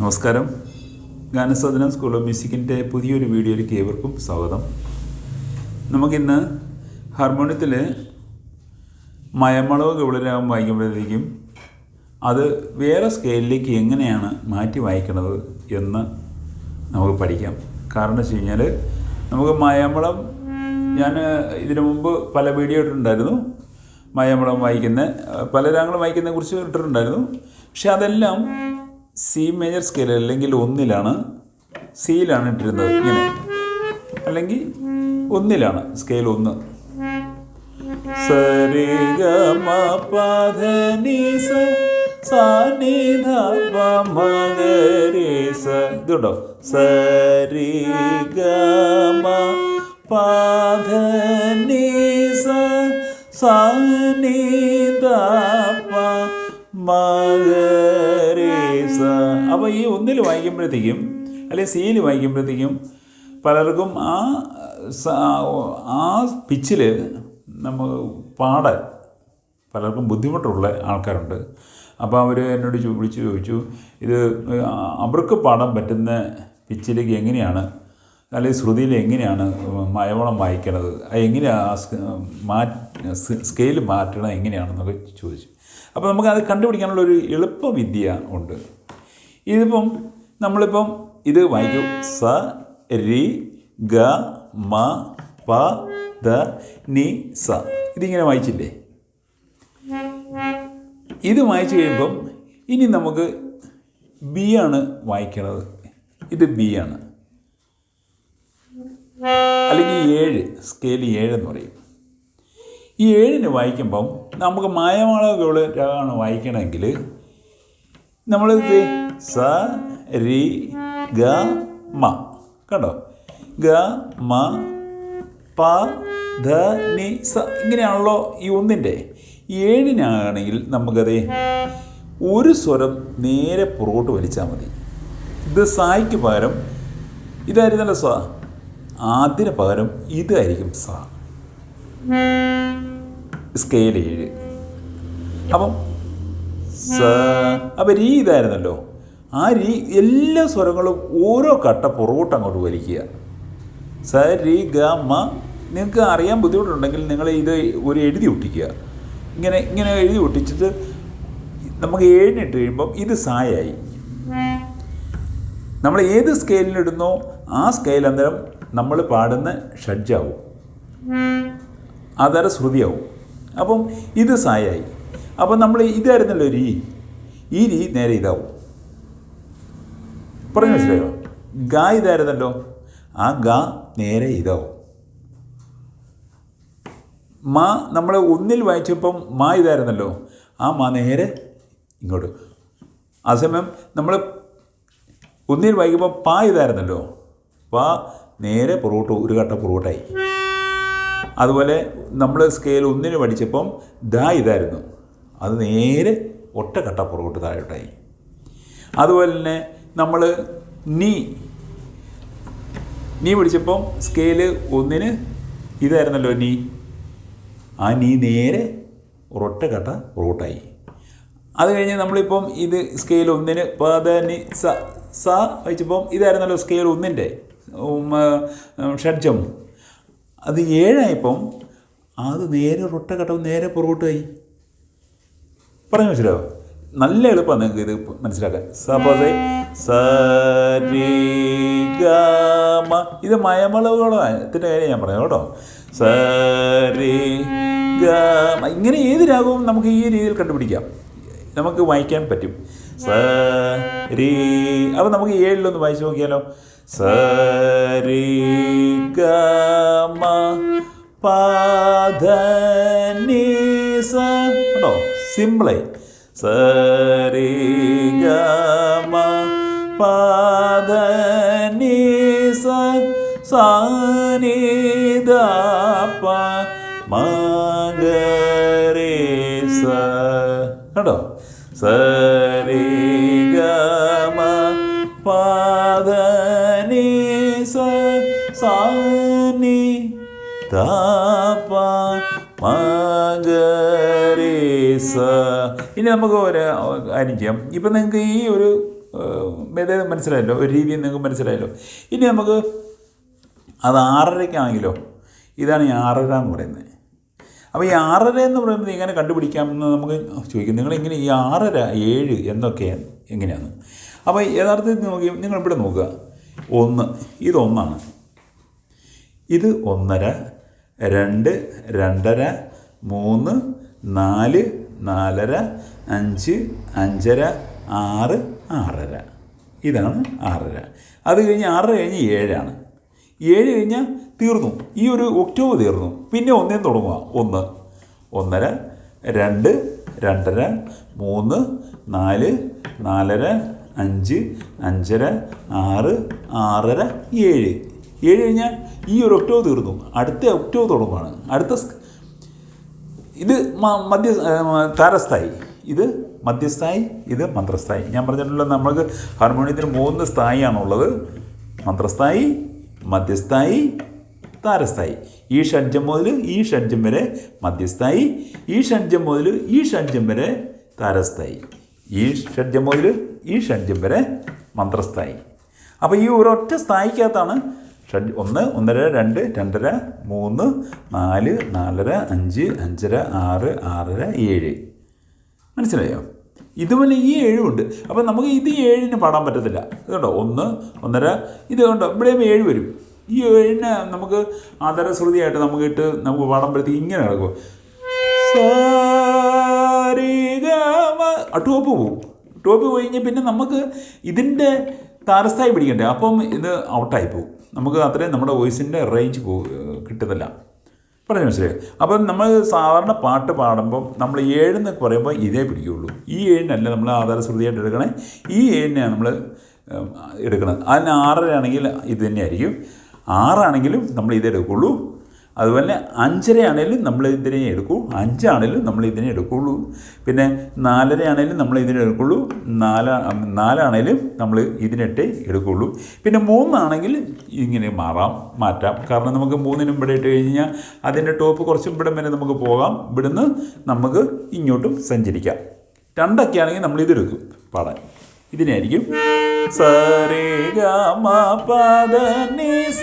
നമസ്കാരം. ഗാനസാധനം school of മ്യൂസിക്കിന്റെ പുതിയൊരു വീഡിയോയിലേക്ക് ഏവർക്കും സ്വാഗതം. നമുക്കിന്ന് ഹാർമോണിയത്തിൽ മയമളവ് ഗൗളരാഗം വായിക്കുമ്പോഴത്തേക്കും അത് വേറെ സ്കെയിലിലേക്ക് എങ്ങനെയാണ് മാറ്റി വായിക്കുന്നത് എന്ന് നമുക്ക് പഠിക്കാം. കാരണം വെച്ച് കഴിഞ്ഞാൽ നമുക്ക് മയമളം ഞാൻ ഇതിനു മുമ്പ് പല വീഡിയോ ഇട്ടിട്ടുണ്ടായിരുന്നു. മയമളം വായിക്കുന്ന പല രാഗങ്ങളും വായിക്കുന്നതിനെ കുറിച്ച് ഇട്ടിട്ടുണ്ടായിരുന്നു. പക്ഷെ അതെല്ലാം സി മേജർ സ്കെയിൽ അല്ലെങ്കിൽ ഒന്നിലാണ്. സിയിലാണ് ഇട്ടിരുന്നത്. ഇങ്ങനെ. അല്ലെങ്കിൽ ഒന്നിലാണ്. സ്കെയിൽ ഒന്ന്. മ ഇതുണ്ടോ? സരി ഗ മ പ ധ നി അപ്പോൾ ഈ ഒന്നിൽ വായിക്കുമ്പോഴത്തേക്കും അല്ലെങ്കിൽ സിയിൽ വായിക്കുമ്പോഴത്തേക്കും പലർക്കും ആ ആ പിച്ചിൽ നമ്മൾ പാടാൻ പലർക്കും ബുദ്ധിമുട്ടുള്ള ആൾക്കാരുണ്ട്. അപ്പോൾ അവർ എന്നോട് വിളിച്ച് ചോദിച്ചു ഇത് അവർക്ക് പാടാൻ പറ്റുന്ന പിച്ചിലേക്ക് എങ്ങനെയാണ് അല്ലെങ്കിൽ ശ്രുതിയിൽ എങ്ങനെയാണ് മയവളം വായിക്കണത് എങ്ങനെയാണ് മാറ്റ് സ്കെയിൽ മാറ്റണം എങ്ങനെയാണെന്നൊക്കെ ചോദിച്ചു. അപ്പോൾ നമുക്കത് കണ്ടുപിടിക്കാനുള്ള ഒരു എളുപ്പവിദ്യ ഉണ്ട്. ഇതിപ്പം നമ്മളിപ്പം ഇത് വായിക്കും. സ രി ഗ മ പ ദ നി സ. ഇതിങ്ങനെ വായിച്ചില്ലേ? ഇത് വായിച്ചു കഴിയുമ്പം ഇനി നമുക്ക് ബി ആണ് വായിക്കുന്നത് ഇത് ബി ആണ്. അല്ലെങ്കിൽ ഏഴ് സ്കെയിൽ ഏഴ് എന്ന് പറയും. ഈ ഏഴിന് വായിക്കുമ്പം നമുക്ക് മായമാളകൾ രാഗമാണ് വായിക്കണമെങ്കിൽ നമ്മൾ സ രി ഗ മ. കണ്ടോ? ഗ മ പ ധ നി സ. ഇങ്ങനെയാണല്ലോ ഈ ഒന്നിന്റെ. ഏഴിനാണെങ്കിൽ നമുക്കത് ഒരു സ്വരം നേരെ പുറകോട്ട് വലിച്ചാൽ മതി. ഇത് സായിക്ക് പകരം ഇതായിരുന്നല്ലോ സ. അതിന് പകരം ഇതായിരിക്കും സ. സ്കെയിൽ ഏഴ്. അപ്പം സ. അപ്പം രീ ഇതായിരുന്നല്ലോ. ആ രീ എല്ലാ സ്വരങ്ങളും ഓരോ കട്ട പുറകോട്ട് അങ്ങോട്ട് വലിക്കുക. സ രി ഗ മ. നിങ്ങൾക്ക് അറിയാൻ ബുദ്ധിമുട്ടുണ്ടെങ്കിൽ നിങ്ങൾ ഇത് ഒരു എഴുതി ഒട്ടിക്കുക. ഇങ്ങനെ ഇങ്ങനെ എഴുതി ഒട്ടിച്ചിട്ട് നമുക്ക് ഏഴിനിട്ട് കഴിയുമ്പം ഇത് സായായി. നമ്മൾ ഏത് സ്കെയിലിനിടുന്നോ ആ സ്കെയിൽ അന്നേരം നമ്മൾ പാടുന്ന ഷഡ്ജാവും. അതര ശ്രുതിയാവും. അപ്പം ഇത് സായായി. അപ്പം നമ്മൾ ഇതായിരുന്നല്ലോ രീ ഈ രീ നേരെ ഇതാവും. പറഞ്ഞു മനസ്സിലായോ? ഗ ഇതായിരുന്നല്ലോ. ആ ഗ നേരെ ഇതാവും. മാ നമ്മൾ ഒന്നിൽ വായിച്ചപ്പം മാ ഇതായിരുന്നല്ലോ. ആ മാ നേരെ ഇങ്ങോട്ട്. ആ സമയം നമ്മൾ ഒന്നിൽ വായിക്കുമ്പോൾ പാ ഇതായിരുന്നല്ലോ. പാ നേരെ പുറകോട്ട് ഒരു കട്ട പുറകോട്ടായി അതുപോലെ നമ്മൾ സ്കെയിൽ ഒന്നിന് പഠിച്ചപ്പം ദ ഇതായിരുന്നു. അത് നേരെ ഒറ്റക്കട്ട കട്ട പുറകോട്ട് താഴോട്ടായി. അതുപോലെ തന്നെ നമ്മൾ നീ നീ പിടിച്ചപ്പം സ്കെയിൽ ഒന്നിന് ഇതായിരുന്നല്ലോ നീ. ആ നീ നേരെ ഒരൊറ്റ കട്ട പുറകോട്ടായി. അത് കഴിഞ്ഞ് നമ്മളിപ്പം ഇത് സ്കെയിൽ ഒന്നിന് പദ നി സ സ വെച്ചപ്പം ഇതായിരുന്നല്ലോ സ്കെയിൽ ഒന്നിന്റെ ഷഡ്ജം അത് ഏഴായപ്പം അത് നേരെ ഒരൊറ്റ നേരെ പുറകോട്ടായി. പറഞ്ഞു മനസ്സിലാവോ നല്ല എളുപ്പമാണ് നിങ്ങൾക്ക് ഇത് മനസ്സിലാക്കാൻ. സപ്പോസ് സരിഗമ. ഇത് മയമളവുകളത്തിന്റെ കാര്യം ഞാൻ പറഞ്ഞു കേട്ടോ. സരി ഗമ ഇങ്ങനെ ഏത് രാഗവും നമുക്ക് ഈ രീതിയിൽ കണ്ടുപിടിക്കാം. നമുക്ക് വായിക്കാൻ പറ്റും. സ രീ അപ്പം നമുക്ക് ഏഴിലൊന്ന് വായിച്ചു നോക്കിയാലോ? സരിഗമ. ഗമ പാധ നീ സ കേട്ടോ? സിമ്പിളായി. സരി ഗമ പദ നി സ സാ നി ദ പ മ ഗ സ. കേട്ടോ സരി രി ഇനി നമുക്ക് ഒരു കാര്യം ചെയ്യാം. ഇപ്പം നിങ്ങൾക്ക് ഈ ഒരു ഏതായാലും മനസ്സിലായല്ലോ? ഒരു രീതി നിങ്ങൾക്ക് മനസ്സിലായല്ലോ? ഇനി നമുക്ക് അത് ആറരയ്ക്കാണെങ്കിലോ? ഇതാണ് ഈ ആറര എന്ന് പറയുന്നത്. അപ്പോൾ ഈ ആറര എന്ന് പറയുന്നത് എങ്ങനെ കണ്ടുപിടിക്കാമെന്ന് നമുക്ക് ചോദിക്കും. നിങ്ങൾ എങ്ങനെ ഈ ആറര ഏഴ് എന്നൊക്കെയാണ് എങ്ങനെയാണ്? അപ്പോൾ യഥാർത്ഥത്തിൽ നോക്കി നിങ്ങൾ ഇവിടെ നോക്കുക. ഒന്ന് ഇതൊന്നാണ് ഇത് ഒന്നര രണ്ട് രണ്ടര മൂന്ന് നാല് നാലര അഞ്ച് അഞ്ചര ആറ് ആറര. ഇതാണ് ആറര. അത് കഴിഞ്ഞ് ആറര കഴിഞ്ഞ് ഏഴാണ്. ഏഴ് കഴിഞ്ഞാൽ തീർന്നു. ഈ ഒരു ഒക്ടോബർ തീർന്നു. പിന്നെ ഒന്നേന്ന് തുടങ്ങുക. ഒന്ന് ഒന്നര രണ്ട് രണ്ടര മൂന്ന് നാല് നാലര അഞ്ച് അഞ്ചര ആറ് ആറര ഏഴ്. ഏഴ് കഴിഞ്ഞാൽ ഈ ഒരു ഒക്ടോബർ തീർന്നു. അടുത്ത ഒക്ടോബർ തുടങ്ങുകയാണ് അടുത്ത ഇത് മധ്യ താരസ്ഥായി. ഇത് മധ്യസ്ഥായി ഇത് മന്ത്രസ്ഥായി. ഞാൻ പറഞ്ഞിട്ടുള്ള നമ്മൾക്ക് ഹാർമോണിയത്തിന് മൂന്ന് സ്ഥായിയാണുള്ളത്. മന്ത്രസ്ഥായി മധ്യസ്ഥായി താരസ്ഥായി. ഈ ഷഡ്ജം മുതൽ ഈ ഷഡ്ജം വരെ മധ്യസ്ഥായി. ഈ ഷഡ്ജം മുതൽ ഈ ഷഡ്ജം വരെ താരസ്ഥായി. ഈ ഷഡ്ജം മുതൽ ഈ ഷഡ്ജം വരെ മന്ത്രസ്ഥായി. അപ്പോൾ ഈ ഒരൊറ്റ സ്ഥായിക്കകത്താണ് ഷഡ് ഒന്ന് ഒന്നര രണ്ട് രണ്ടര മൂന്ന് നാല് നാലര അഞ്ച് അഞ്ചര ആറ് ആറര ഏഴ്. മനസ്സിലായോ? ഇതുപോലെ ഈ ഏഴുമുണ്ട് അപ്പം നമുക്ക് ഇത് ഏഴിന് പാടാൻ പറ്റത്തില്ല. ഇതുണ്ടോ ഒന്ന് ഒന്നര ഇത് കണ്ടോ? ഇവിടെയും ഏഴ് വരും. ഈ ഏഴിന് നമുക്ക് ആദരശ്രുതിയായിട്ട് നമുക്ക് ഇട്ട് നമുക്ക് പാടുമ്പോഴത്തേക്ക് ഇങ്ങനെ നടക്കും. ടോപ്പ് പോവും. ടോപ്പ് പോയി കഴിഞ്ഞാൽ പിന്നെ നമുക്ക് ഇതിന്റെ താരസ്ഥായി പിടിക്കണ്ടേ? അപ്പം ഇത് ഔട്ടായി പോകും നമുക്ക് അത്രയും നമ്മുടെ വോയിസിന്റെ റേഞ്ച് കിട്ടുന്നില്ല. പറഞ്ഞു മനസ്സിലായി അപ്പം നമ്മൾ സാധാരണ പാട്ട് പാടുമ്പം നമ്മൾ ഏഴെന്നൊക്കെ പറയുമ്പോൾ ഇതേ പിടിക്കുകയുള്ളൂ ഈ ഏഴിനല്ല നമ്മൾ ആധാര ശ്രുതിയായിട്ട് എടുക്കണേ. ഈ ഏഴിനെയാണ് നമ്മൾ എടുക്കുന്നത് അതിന് ആറരയാണെങ്കിൽ ഇത് തന്നെയായിരിക്കും. ആറാണെങ്കിലും നമ്മൾ ഇതേ എടുക്കുള്ളൂ. അതുപോലെ അഞ്ചരയാണേലും നമ്മൾ ഇതിനെ എടുക്കൂ. അഞ്ചാണേലും നമ്മൾ ഇതിനെ എടുക്കുള്ളൂ. പിന്നെ നാലരയാണേലും നമ്മൾ ഇതിനെ എടുക്കുള്ളൂ. നാല നാലാണേലും നമ്മൾ ഇതിനിട്ട് എടുക്കുള്ളൂ. പിന്നെ മൂന്നാണെങ്കിൽ ഇങ്ങനെ മാറാം മാറ്റാം. കാരണം നമുക്ക് മൂന്നിനും ഇവിടെ ഇട്ട് കഴിഞ്ഞാൽ അതിന്റെ ടോപ്പ് കുറച്ചും ഇവിടം വരെ നമുക്ക് പോകാം. ഇവിടുന്ന് നമുക്ക് ഇങ്ങോട്ടും സഞ്ചരിക്കാം. രണ്ടൊക്കെ ആണെങ്കിൽ നമ്മൾ ഇതെടുക്കും പാടാൻ. ഇതിനായിരിക്കും. സരേ പദ ധ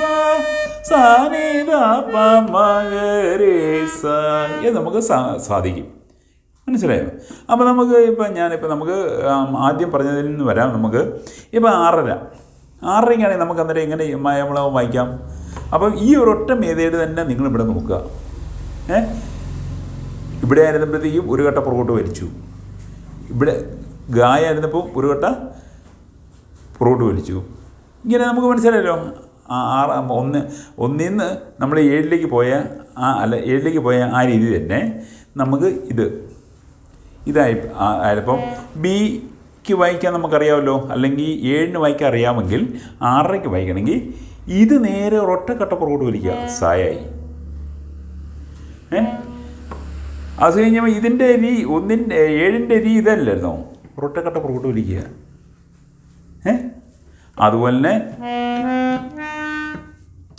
മ ഗ രേ സ ഇത് നമുക്ക് സാധിക്കും. മനസ്സിലായോ? അപ്പോൾ നമുക്ക് ഇപ്പം ഞാനിപ്പോൾ നമുക്ക് ആദ്യം പറഞ്ഞതിൽ നിന്ന് വരാം. നമുക്ക് ഇപ്പം ആറര. ആറരയ്ക്കാണെങ്കിൽ നമുക്ക് അന്നേരം എങ്ങനെ മയമളവും വായിക്കാം? അപ്പം ഈ ഒരു ഒറ്റ മേധയിൽ തന്നെ നിങ്ങൾ ഇവിടെ നോക്കുക. ഏ? ഇവിടെ ആയിരുന്നപ്പോഴത്തേക്കും ഒരു കട്ട പുറകോട്ട് വലിച്ചു. ഇവിടെ ഗായ ആയിരുന്നപ്പോൾ ഒരു കട്ട പുറകോട്ട് വലിച്ചു. ഇങ്ങനെ നമുക്ക് മനസ്സിലായല്ലോ. ആറ് ഒന്ന് ഒന്നിൽ നിന്ന് നമ്മൾ ഏഴിലേക്ക് പോയ ആ അല്ല ഏഴിലേക്ക് പോയ ആ രീതി തന്നെ നമുക്ക് ഇത്. ഇതായി അപ്പം ആയപ്പം ബിക്ക് വായിക്കാൻ നമുക്കറിയാമല്ലോ അല്ലെങ്കിൽ ഏഴിന് വായിക്കാൻ അറിയാമെങ്കിൽ ആറരയ്ക്ക് വായിക്കണമെങ്കിൽ ഇത് നേരെ ഒറ്റക്കട്ട പുറകോട്ട് വലിക്കുക സായായി. ഏ? അത് കഴിഞ്ഞപ്പോൾ ഇതിന്റെ രീ ഒന്നിന്റെ ഏഴിന്റെ രീ ഇതല്ലായിരുന്നോ ഒറ്റക്കട്ട പുറകോട്ട് വലിക്കുക. ഏ? അതുപോലെ തന്നെ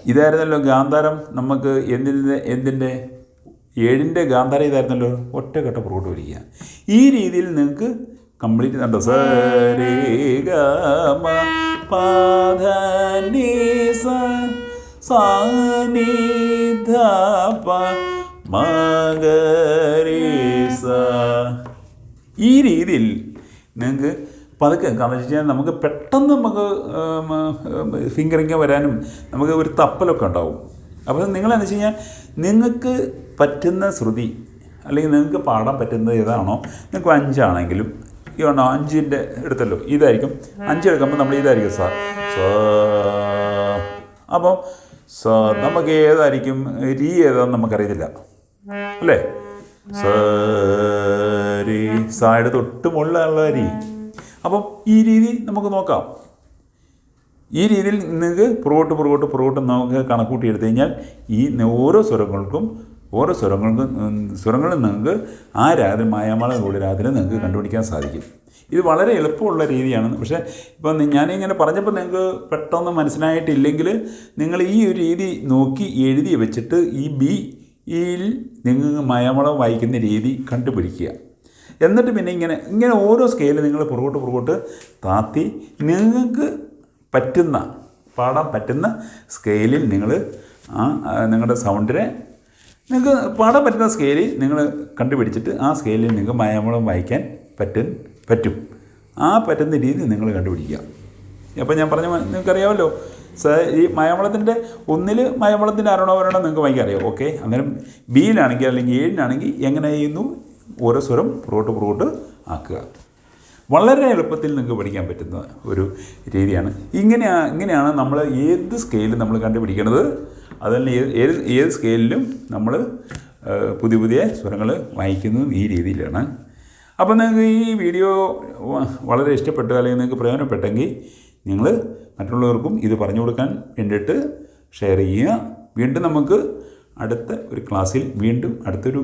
ഇതായിരുന്നല്ലോ ഗാന്ധാരം നമുക്ക് എന്തിന്റെ എന്തിന്റെ? ഏഴിന്റെ ഗാന്ധാരം ഇതായിരുന്നല്ലോ. ഒറ്റക്കെട്ട പുറകോട്ട് വരിക. ഈ രീതിയിൽ നിങ്ങൾക്ക് കംപ്ലീറ്റ് കണ്ടോ? സരേ ഗമ ഈ രീതിയിൽ നിങ്ങൾക്ക് പതുക്കെ കാരണം വെച്ച് കഴിഞ്ഞാൽ നമുക്ക് പെട്ടെന്ന് നമുക്ക് ഫിംഗറിങ് വരാനും നമുക്ക് ഒരു തപ്പലൊക്കെ ഉണ്ടാവും. അപ്പോൾ നിങ്ങളെന്ന് വെച്ച് കഴിഞ്ഞാൽ നിങ്ങൾക്ക് പറ്റുന്ന ശ്രുതി അല്ലെങ്കിൽ നിങ്ങൾക്ക് പാടാൻ പറ്റുന്നത് ഏതാണോ നിങ്ങൾക്ക് അഞ്ചാണെങ്കിലും ഈ ഉണ്ടോ അഞ്ചിന്റെ എടുത്തല്ലോ ഇതായിരിക്കും. അഞ്ച് എടുക്കുമ്പോൾ നമ്മൾ ഇതായിരിക്കും സാർ സോ അപ്പോൾ സ നമുക്ക് ഏതായിരിക്കും രീ ഏതാണെന്ന് നമുക്കറിയത്തില്ല. അല്ലേ? സരി സായുടെ തൊട്ട് മുകളിലുള്ള രീ. അപ്പം ഈ രീതി നമുക്ക് നോക്കാം. ഈ രീതിയിൽ നിങ്ങൾക്ക് പുറകോട്ട് പുറകോട്ട് പുറകോട്ട് നമുക്ക് കണക്കൂട്ടി എടുത്തു കഴിഞ്ഞാൽ ഈ ഓരോ സ്വരങ്ങൾക്കും ഓരോ സ്വരങ്ങൾക്കും സ്വരങ്ങളും നിങ്ങൾക്ക് ആ രാത്രി മായാമാള കൂടി രാത്രി നിങ്ങൾക്ക് കണ്ടുപിടിക്കാൻ സാധിക്കും. ഇത് വളരെ എളുപ്പമുള്ള രീതിയാണ്. പക്ഷേ ഇപ്പം ഞാനിങ്ങനെ പറഞ്ഞപ്പോൾ നിങ്ങൾക്ക് പെട്ടെന്ന് മനസ്സിലായിട്ടില്ലെങ്കിൽ നിങ്ങൾ ഈ ഒരു രീതി നോക്കി എഴുതി വെച്ചിട്ട് ഈ ബി യിൽ നിങ്ങൾക്ക് മയമളം വായിക്കുന്ന രീതി കണ്ടുപിടിക്കുക. എന്നിട്ട് പിന്നെ ഇങ്ങനെ ഇങ്ങനെ ഓരോ സ്കെയിൽ നിങ്ങൾ പുറകോട്ട് പുറകോട്ട് താത്തി നിങ്ങൾക്ക് പറ്റുന്ന പാടാൻ പറ്റുന്ന സ്കെയിലിൽ നിങ്ങൾ ആ നിങ്ങളുടെ സൗണ്ടിനെ നിങ്ങൾക്ക് പാടാൻ പറ്റുന്ന സ്കെയിലിൽ നിങ്ങൾ കണ്ടുപിടിച്ചിട്ട് ആ സ്കെയിലിൽ നിങ്ങൾക്ക് മയമളം വായിക്കാൻ പറ്റും പറ്റും. ആ പറ്റുന്ന രീതി നിങ്ങൾ കണ്ടുപിടിക്കുക. അപ്പോൾ ഞാൻ പറഞ്ഞ നിങ്ങൾക്കറിയാമല്ലോ ഈ മയമളത്തിന്റെ ഒന്നിൽ മയമളത്തിന്റെ അരണോവരണം നിങ്ങൾക്ക് ഭയങ്കര അറിയാം. ഓക്കെ അന്നേരം ബിയിലാണെങ്കിൽ അല്ലെങ്കിൽ ഏഴിനാണെങ്കിൽ എങ്ങനെ ചെയ്യുന്നു? ഓരോ സ്വരം പുറകോട്ട് പുറകോട്ട് ആക്കുക. വളരെ എളുപ്പത്തിൽ നിങ്ങൾക്ക് പഠിക്കാൻ പറ്റുന്ന ഒരു രീതിയാണ്. ഇങ്ങനെ ഇങ്ങനെയാണ് നമ്മൾ ഏത് സ്കെയിലും നമ്മൾ കണ്ടുപിടിക്കുന്നത് ഏത് ഏത് ഏത് സ്കെയിലിലും നമ്മൾ പുതിയ പുതിയ സ്വരങ്ങൾ വായിക്കുന്നത് ഈ രീതിയിലാണ്. അപ്പം നിങ്ങൾക്ക് ഈ വീഡിയോ വളരെ ഇഷ്ടപ്പെട്ടു അല്ലെങ്കിൽ നിങ്ങൾക്ക് പ്രയോജനപ്പെട്ടെങ്കിൽ നിങ്ങൾ മറ്റുള്ളവർക്കും ഇത് പറഞ്ഞു കൊടുക്കാൻ വേണ്ടിയിട്ട് ഷെയർ ചെയ്യുക. വീണ്ടും നമുക്ക് അടുത്ത ഒരു ക്ലാസ്സിൽ വീണ്ടും അടുത്തൊരു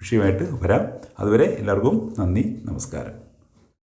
വിഷയമായിട്ട് വരാം. അതുവരെ എല്ലാവർക്കും നന്ദി നമസ്കാരം.